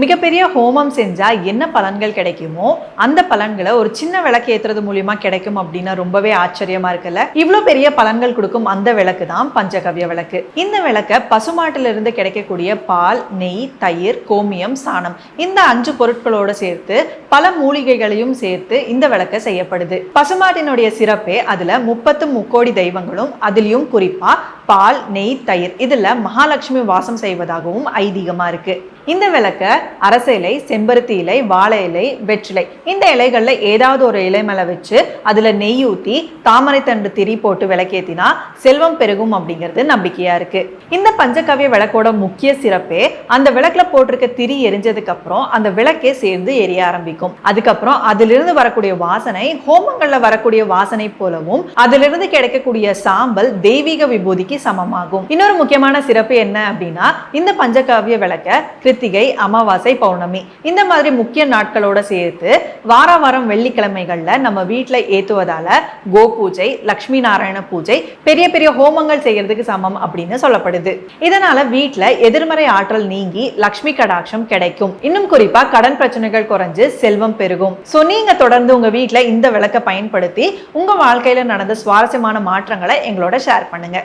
மிகப்பெரிய ஹோமம் செஞ்சால் என்ன பலன்கள் கிடைக்குமோ அந்த பலன்களை ஒரு சின்ன விளக்கு ஏற்றுறது மூலியமா கிடைக்கும் அப்படின்னா ரொம்பவே ஆச்சரியமா இருக்குல்ல? இவ்வளோ பெரிய பலன்கள் கொடுக்கும் அந்த விளக்கு தான் பஞ்சகவ்ய விளக்கு. இந்த விளக்க பசுமாட்டிலிருந்து இருந்து கிடைக்கக்கூடிய பால் நெய் தயிர் கோமியம் சாணம் இந்த அஞ்சு பொருட்களோட சேர்த்து பல மூலிகைகளையும் சேர்த்து இந்த விளக்க செய்யப்படுது. பசுமாட்டினுடைய சிறப்பே அதுல முப்பத்து முக்கோடி தெய்வங்களும் அதிலையும் குறிப்பா பால் நெய் தயிர் இதுல மகாலட்சுமி வாசம் செய்வதாகவும் ஐதீகமா இருக்கு. இந்த விளக்க அரச இலை செம்பருத்தி இலை வாழை இலை வெற்றிலை. இந்த இலைகள்ல ஏதாவது ஒரு இலை மேலே வச்சு அதுல நெய் ஊத்தி தாமரை தண்டு திரி போட்டு விளக்கேத்தினா செல்வம் பெருகும் அப்படிங்கிறது நம்பிக்கையா இருக்கு. இந்த பஞ்சகாவிய விளக்கோட முக்கிய சிறப்பே அந்த விளக்கில் போட்டிருக்க திரி எரிஞ்சதுக்கு அப்புறம் அந்த விளக்கே சேர்ந்து எரிய ஆரம்பிக்கும். அதுக்கப்புறம் அதிலிருந்து வரக்கூடிய வாசனை ஹோமங்கள்ல வரக்கூடிய வாசனை போலவும் அதிலிருந்து கிடைக்கக்கூடிய சாம்பல் தெய்வீக விபூதிக்கு சமமாகும். இன்னொரு முக்கியமான சிறப்பு என்ன அப்படின்னா இந்த பஞ்சகாவிய விளக்க கிருத்திகை அமாவாசை பௌர்ணமி. இந்த மாதிரி முக்கிய நாட்களோட சேர்த்து வார வாரம் வெள்ளிக்கிழமைகள்ல நம்ம வீட்டில் ஏத்துவதால கோ பூஜை லக்ஷ்மி நாராயண பூஜை பெரிய பெரிய ஹோமங்கள் செய்யறதுக்கு சமம் அப்படின்னு சொல்லப்படுது. இதனால வீட்டில் எதிர்மறை ஆற்றல் நீங்கி லக்ஷ்மி கடாட்சம் கிடைக்கும். இன்னும் குறிப்பா கடன் பிரச்சனைகள் குறைஞ்சு செல்வம் பெருகும். சோ நீங்க தொடர்ந்து உங்க வீட்டில் இந்த விளக்கை பயன்படுத்தி உங்க வாழ்க்கையில நடந்த சுவாரஸ்யமான மாற்றங்களை எங்களோட ஷேர் பண்ணுங்க.